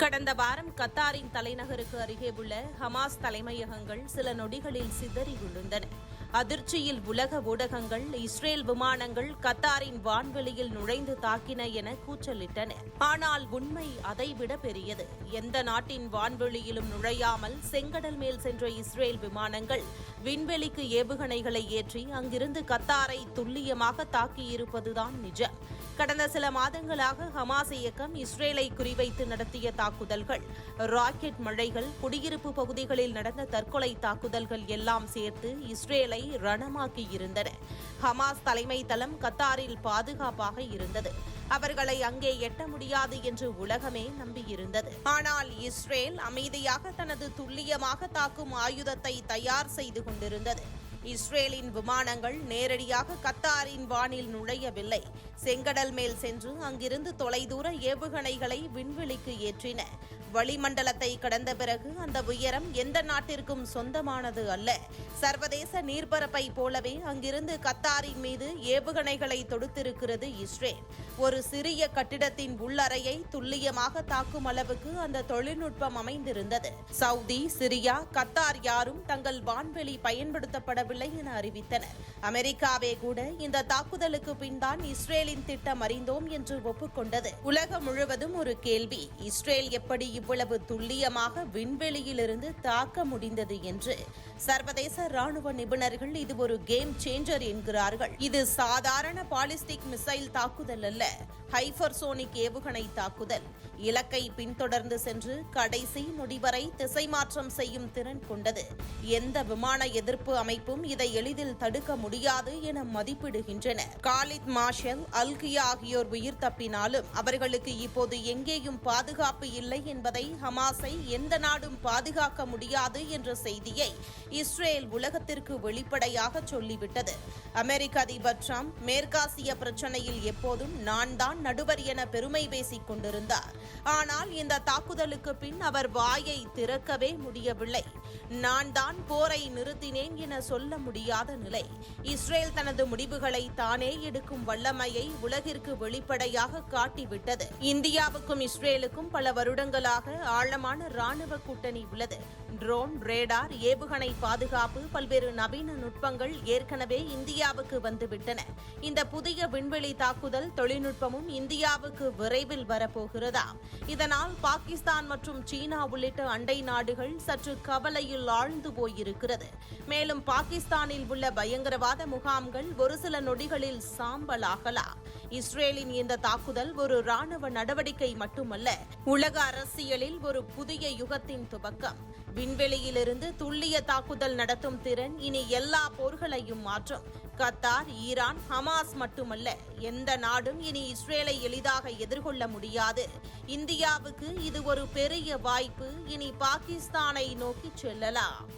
கடந்த வாரம் கத்தாரின் தலைநகருக்கு அருகே உள்ள ஹமாஸ் தலைமையகங்கள் சில நொடிகளில் சிதறி விழுந்தன. அதிர்ச்சியில் உலக ஊடகங்கள் இஸ்ரேல் விமானங்கள் கத்தாரின் வான்வெளியில் நுழைந்து தாக்கின என கூச்சலிட்டன ஆனால் உண்மை அதைவிட பெரியது. எந்த நாட்டின் வான்வெளியிலும் நுழையாமல் செங்கடல் மேல் சென்ற இஸ்ரேல் விமானங்கள் விண்வெளிக்கு ஏவுகணைகளை ஏற்றி அங்கிருந்து கத்தாரை துல்லியமாக தாக்கியிருப்பதுதான் நிஜம். கடந்த சில மாதங்களாக ஹமாஸ் இயக்கம் இஸ்ரேலை குறிவைத்து நடத்திய தாக்குதல்கள். ராக்கெட் மழைகள் குடியிருப்பு பகுதிகளில் நடந்த தற்கொலை தாக்குதல்கள் எல்லாம் சேர்த்து இஸ்ரேலை ரணமாக்கியிருந்தன ஹமாஸ் தலைமை தளம் கத்தாரில் பாதுகாப்பாக இருந்தது. அவர்களை அங்கே எட்ட முடியாது என்று உலகமே நம்பியிருந்தது. ஆனால் இஸ்ரேல் அமைதியாக தனது துல்லியமாக தாக்கும் ஆயுதத்தை தயார் செய்து கொண்டிருந்தது. இஸ்ரேலின் விமானங்கள் நேரடியாக கத்தாரின் வானில் நுழையவில்லை. செங்கடல் மேல் சென்று அங்கிருந்து தொலைதூர ஏவுகணைகளை விண்வெளிக்கு ஏற்றின. வளிமண்டலத்தை கடந்த பிறகு அந்த உயரம் எந்த நாட்டிற்கும் சொந்தமானது அல்ல. சர்வதேச நீர்பரப்பை போலவே அங்கிருந்து கத்தாரின் மீது ஏவுகணைகளை தொடுத்திருக்கிறது இஸ்ரேல். ஒரு சிறிய கட்டிடத்தின் உள்ளறையை துல்லியமாக தாக்கும் அளவுக்கு அந்த தொழில்நுட்பம் அமைந்திருந்தது. சவுதி சிரியா கத்தார் யாரும் தங்கள் வான்வெளி பயன்படுத்தப்படவில்லை என அறிவித்தனர். அமெரிக்காவே கூட இந்த தாக்குதலுக்கு பின்தான் இஸ்ரேலின் திட்டம் அறிந்தோம் என்று ஒப்புக்கொண்டது. உலகம் முழுவதும் ஒரு கேள்வி இஸ்ரேல் எப்படி இவ்வளவு துல்லியமாக விண்வெளியிலிருந்து தாக்க முடிந்தது என்று சர்வதேச ராணுவ நிபுணர்கள் இது ஒரு கேம் சேஞ்சர் என்கிறார்கள். இது சாதாரண பாலிஸ்டிக் மிசைல் தாக்குதல் அல்ல. ஹைபர்சோனிக் ஏவுகணை தாக்குதல். இலக்கை பின்தொடர்ந்து சென்று கடைசி முடிவரை திசை மாற்றம் செய்யும் திறன் கொண்டது. எந்த விமான எதிர்ப்பு அமைப்பும் இதை எளிதில் தடுக்க முடியாது என மதிப்பிடுகின்றன காலித் மாஷல் அல்கியா ஆகியோர் உயிர் தப்பினாலும் அவர்களுக்கு இப்போது எங்கேயும் பாதுகாப்பு இல்லை என்பதை ஹமாஸை எந்த நாடும் பாதுகாக்க முடியாது என்ற செய்தியை இஸ்ரேல் உலகத்திற்கு வெளிப்படையாக சொல்லிவிட்டது. அமெரிக்க அதிபர் டிரம்ப் மேற்காசிய பிரச்சனையில் எப்போதும் நான் தான் நடுவர் என பெருமை பேசிக் கொண்டிருந்தார். ஆனால் இந்த தாக்குதலுக்கு பின் அவர் வாயை திறக்கவே முடியவில்லை. நான் தான் போரை நிறுத்தினேன் என சொல்ல முடியாத நிலை. இஸ்ரேல் தனது முடிவுகளை தானே எடுக்கும் வல்லமையை உலகிற்கு வெளிப்படையாக காட்டிவிட்டது. இந்தியாவுக்கும் இஸ்ரேலுக்கும் பல வருடங்களாக ஆழமான ராணுவ கூட்டணி உள்ளது. ட்ரோன் ரேடார் ஏவுகணை பாதுகாப்பு பல்வேறு நவீன நுட்பங்கள் ஏற்கனவே இந்தியாவுக்கு வந்துவிட்டன. இந்த புதிய விண்வெளி தாக்குதல் தொழில்நுட்பமும் இந்தியாவுக்கு விரைவில் வரப்போகிறதா? இதனால் பாகிஸ்தான் மற்றும் சீனா உள்ளிட்ட அண்டை நாடுகள் சற்று கவலையில் ஆழ்ந்து போயிருக்கிறது. மேலும் பாகிஸ்தானில் உள்ள பயங்கரவாத முகாம்கள் ஒரு சில நொடிகளில் சாம்பலாகலாம் இஸ்ரேலின் இந்த தாக்குதல் ஒரு ராணுவ நடவடிக்கை மட்டுமல்ல உலக அரசியலில் ஒரு புதிய யுகத்தின் துவக்கம். விண்வெளியிலிருந்து துல்லிய தாக்குதல் நடத்தும் திறன் இனி எல்லா போர்களையும் மாற்றும். கத்தார் ஈரான் ஹமாஸ் மட்டுமல்ல எந்த நாடும் இனி இஸ்ரேலை எளிதாக எதிர்கொள்ள முடியாது. இந்தியாவுக்கு இது ஒரு பெரிய வாய்ப்பு. இனி பாகிஸ்தானை நோக்கி செல்லலாம்.